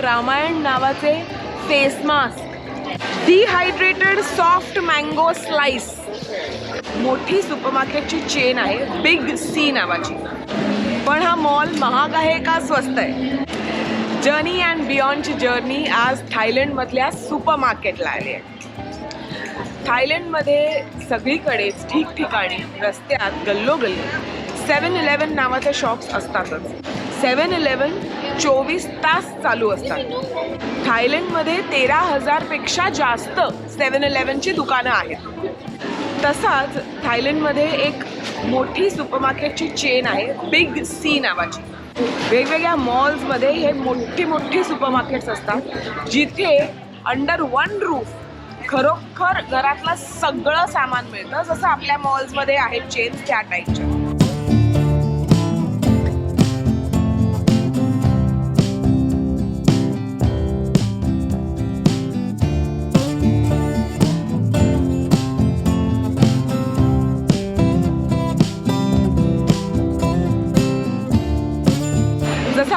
रामायण नावाचे face mask. Dehydrated soft mango slice मोठी सुपरमार्केटची चेन आहे बिग सी नावाची. पण हा मॉल महाग आहे का स्वस्त आहे? जर्नी अँड बियॉन्डची जर्नी आज थायलंडमधल्या सुपर मार्केटला आली आहे. थायलंडमध्ये सगळीकडेच ठिकठिकाणी रस्त्यात गल्लोगल्ली सेवन इलेवन नावाचे शॉप्स असतातच. सेवन इलेवन चोवीस तास चालू असतात. थायलंडमध्ये तेरा हजारपेक्षा जास्त सेवन इलेवनची दुकानं आहेत. तसाच थायलंडमध्ये एक मोठी सुपरमार्केटची चेन आहे बिग सी नावाची. वेगवेगळ्या मॉल्समध्ये हे मोठी मोठी सुपरमार्केट्स असतात जिथे अंडर वन रूफ खरोखर घरातलं सगळं सामान मिळतं जसं आपल्या मॉल्समध्ये आहेत चेन्स त्या टाईपच्या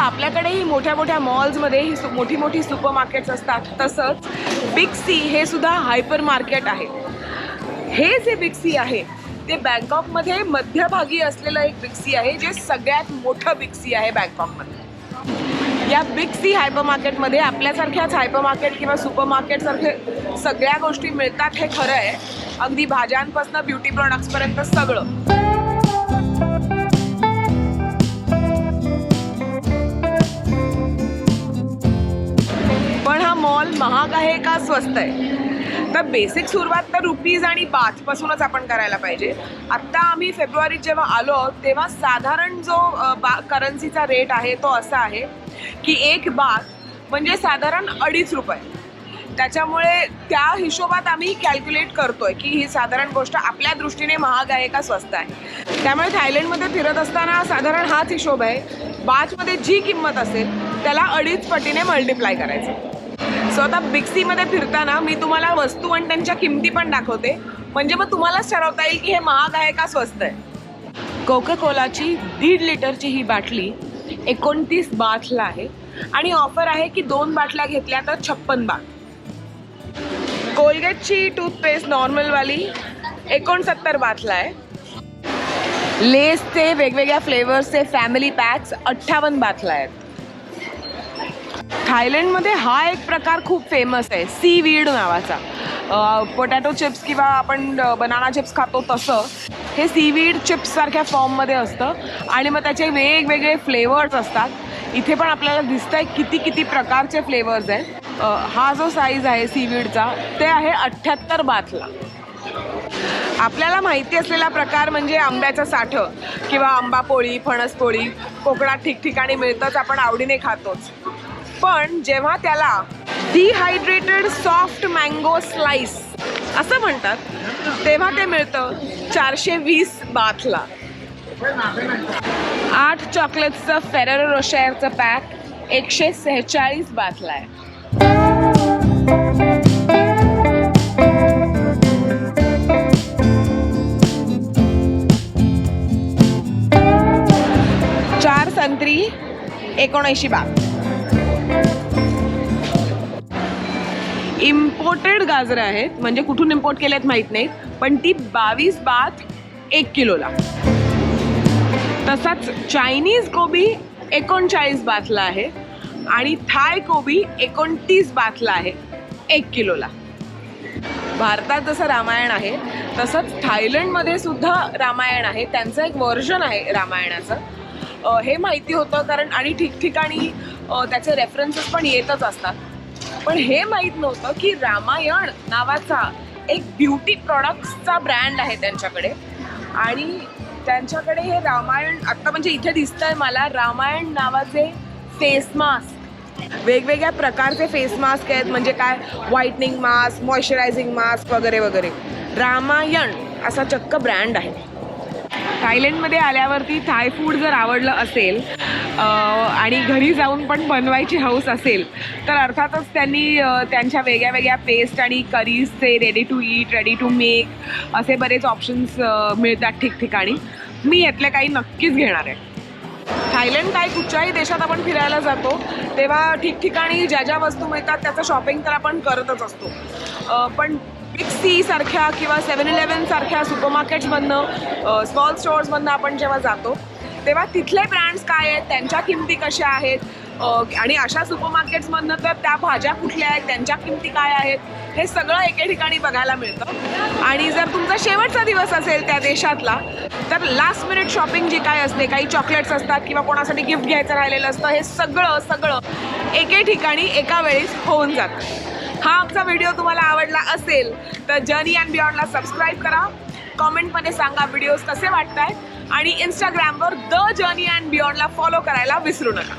आपल्याकडेही मोठ्या मोठ्या मॉल्समध्ये ही सु- मोठी मोठी सुपर मार्केट्स असतात. तसंच बिग सी हे सुद्धा हायपर मार्केट आहे. हे जे बिग सी आहे ते बँकॉकमध्ये मध्यभागी असलेलं एक बिग सी आहे जे सगळ्यात मोठं बिग सी आहे बँकॉकमध्ये. या बिग सी हायपर मार्केटमध्ये आपल्यासारख्याच हायपर मार्केट किंवा सुपर मार्केटसारखे सगळ्या गोष्टी मिळतात हे खरं आहे. अगदी भाज्यांपासून ब्युटी प्रॉडक्ट्सपर्यंत सगळं. महाग आहे का स्वस्त आहे? तर बेसिक सुरुवात तर रुपीज आणि बाथपासूनच आपण करायला पाहिजे. आत्ता आम्ही फेब्रुवारीत जेव्हा आलो तेव्हा साधारण जो बा करन्सीचा रेट आहे तो असा आहे की एक बाथ म्हणजे साधारण अडीच रुपये. त्याच्यामुळे त्या हिशोबात आम्ही कॅल्क्युलेट करतोय की ही साधारण गोष्ट आपल्या दृष्टीने महाग आहे का स्वस्त आहे. त्यामुळे थायलंडमध्ये फिरत असताना साधारण हाच हिशोब आहे. बाथमध्ये जी किंमत असेल त्याला अडीच पटीने मल्टिप्लाय करायचं. सो आता बिग सीमध्ये फिरताना मी तुम्हाला वस्तू आणि त्यांच्या किमती पण दाखवते. म्हणजे मग तुम्हालाच ठरवता येईल की हे महाग आहे का स्वस्त आहे. कोका कोलाची दीड लिटरची ही बाटली एकोणतीस बाथला आहे आणि ऑफर आहे की दोन बाटल्या घेतल्या तर छप्पन बाथ कोलगेटची टूथपेस्ट नॉर्मलवाली एकोणसत्तर बाथला आहे. लेसचे वेगवेगळ्या फ्लेवर्सचे फॅमिली पॅक्स अठ्ठावन्न बाथला आहेत. थायलंडमध्ये हा एक प्रकार खूप फेमस आहे. सी वीड नावाचा पोटॅटो चिप्स किंवा आपण बनाना चिप्स खातो तसं. हे सीवीड वीड चिप्ससारख्या फॉर्ममध्ये असतं. आणि मग त्याचे वेगवेगळे फ्लेवर्स असतात. इथे पण आपल्याला दिसतंय किती किती प्रकारचे फ्लेवर्स आहेत. हा जो साईज आहे सीवीडचा ते आहे अठ्ठ्याहत्तर बाथला आपल्याला माहिती असलेला प्रकार म्हणजे आंब्याचं साठं किंवा आंबा पोळी फणस पोळी. कोकणात ठिकठिकाणी मिळतंच आपण आवडीने खातोच. पण जेव्हा त्याला डिहायड्रेटेड सॉफ्ट मँगो स्लाइस असं म्हणतात तेव्हा ते मिळतं चारशे वीस बाथला. आठ चॉकलेटचं फेरर रोशेअरचं पॅक एकशे सेहेचाळीस बाथला आहे. चार संत्री एकोणऐंशी बाथ. इम्पोर्टेड गाजरं आहेत. म्हणजे कुठून इम्पोर्ट केल्यात माहीत नाहीत. पण ती बावीस बात एक किलोला. तसाच चायनीज कोबी एकोणचाळीस बाथला आहे. आणि थाय कोबी एकोणतीस बाथला आहे. एक किलोला. भारतात जसं रामायण आहे तसंच थायलंडमध्ये सुद्धा रामायण आहे. त्यांचं एक व्हर्जन आहे रामायणाचं. हे माहिती होतं कारण आणि ठिकठिकाणी त्याचे रेफरन्सेस पण येतच असतात. पण हे माहीत नव्हतं की रामायण नावाचा एक ब्युटी प्रॉडक्ट्सचा ब्रँड आहे त्यांच्याकडे. आणि त्यांच्याकडे हे रामायण आत्ता म्हणजे इथे दिसतंय मला रामायण नावाचे फेस मास्क वेगवेगळ्या प्रकारचे फेस मास्क आहेत म्हणजे काय? व्हाईटनिंग मास्क मॉइश्चरायझिंग मास्क वगैरे वगैरे. रामायण असा चक्क ब्रँड आहे. थायलंडमध्ये आल्यावरती थाय फूड जर आवडलं असेल आणि घरी जाऊन पण बनवायची हौस असेल तर अर्थातच त्यांनी त्यांच्या वेगळ्या वेगळ्या पेस्ट आणि करीजचे ready to eat ready to make असे बरेच ऑप्शन्स मिळतात ठिकठिकाणी. मी यातले काही नक्कीच घेणार आहे. थायलंड काय कुठच्याही देशात आपण फिरायला जातो तेव्हा ठिकठिकाणी ज्या ज्या वस्तू मिळतात त्याचं शॉपिंग तर आपण करतच असतो. पण बिग सी सारख्या किंवा सेवन इलेवन सारख्या सुपरमार्केट्समधनं स्मॉल स्टोअर्समधनं आपण जेव्हा जातो तेव्हा तिथले ब्रँड्स काय आहेत त्यांच्या किमती कशा आहेत आणि अशा सुपरमार्केट्समधनं तर त्या भाज्या कुठल्या आहेत त्यांच्या किमती काय आहेत हे सगळं एके ठिकाणी बघायला मिळतं. आणि जर तुमचा शेवटचा दिवस असेल त्या देशातला तर लास्ट मिनिट शॉपिंग जी काय असते काही चॉकलेट्स असतात किंवा कोणासाठी गिफ्ट घ्यायचं राहिलेलं असतं हे सगळं सगळं एके ठिकाणी एका वेळेस होऊन जातं. हा आमचा व्हिडिओ तुम्हाला आवडला असेल तर जर्नी अँड बियॉन्डला सबस्क्राईब करा. कॉमेंटमध्ये सांगा व्हिडिओज कसे वाटत आहेत आणि इंस्टाग्रामवर द जर्नी अँड बियॉन्डला फॉलो करायला विसरू नका.